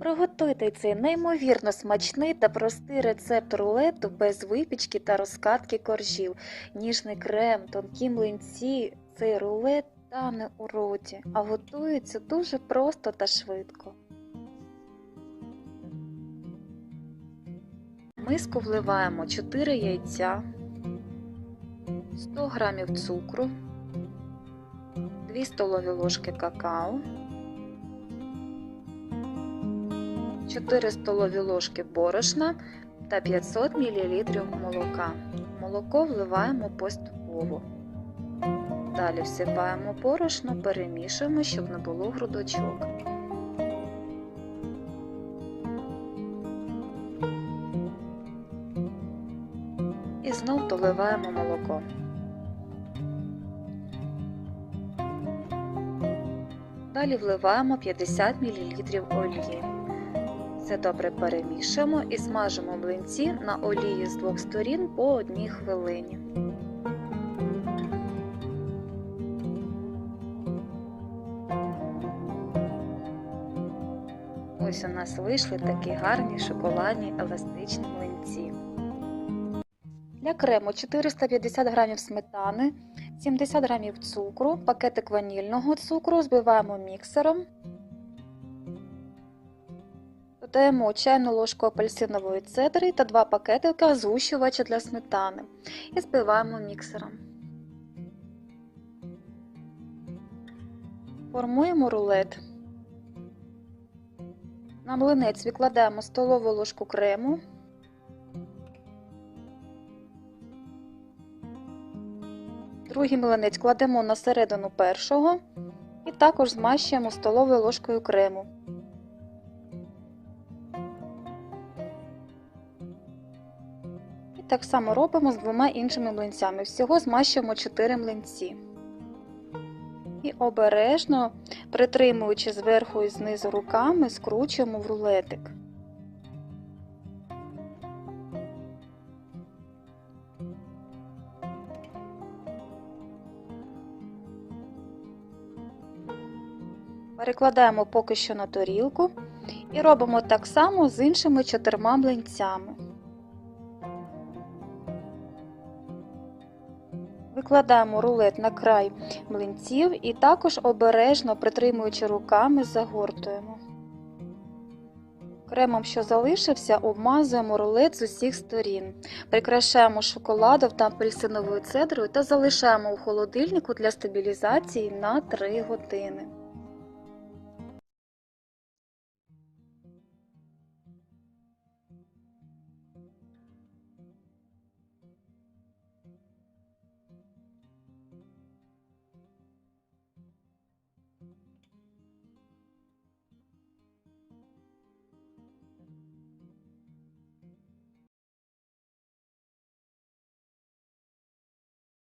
Приготуйте цей неймовірно смачний та простий рецепт рулету без випічки та розкатки коржів. Ніжний крем, тонкі млинці. Цей рулет тане у роті, а готується дуже просто та швидко. Миску вливаємо 4 яйця, 100 г цукру, 2 столові ложки какао, 4 столові ложки борошна та 500 мл молока. Молоко вливаємо поступово. Далі всипаємо борошно, перемішуємо, щоб не було грудочок. І знов доливаємо молоко. Далі вливаємо 50 мл олії. Все добре перемішуємо і смажимо млинці на олії з двох сторін по одній хвилині. Ось у нас вийшли такі гарні шоколадні еластичні млинці. Для крему 450 г сметани, 70 г цукру, пакетик ванільного цукру збиваємо міксером. Додаємо чайну ложку апельсинової цедри та 2 пакетика згущувача для сметани і збиваємо міксером. Формуємо рулет. На млинець викладаємо столову ложку крему. Другий млинець кладемо на середину першого і також змащуємо столовою ложкою крему. Так само робимо з двома іншими млинцями. Всього змащуємо 4 млинці. І обережно, притримуючи зверху і знизу руками, скручуємо в рулетик. Перекладаємо поки що на тарілку і робимо так само з іншими чотирма млинцями. Викладаємо рулет на край млинців і також обережно притримуючи руками, загортуємо. Кремом, що залишився, обмазуємо рулет з усіх сторін. Прикрашаємо шоколадом та апельсиновою цедрою та залишаємо у холодильнику для стабілізації на 3 години.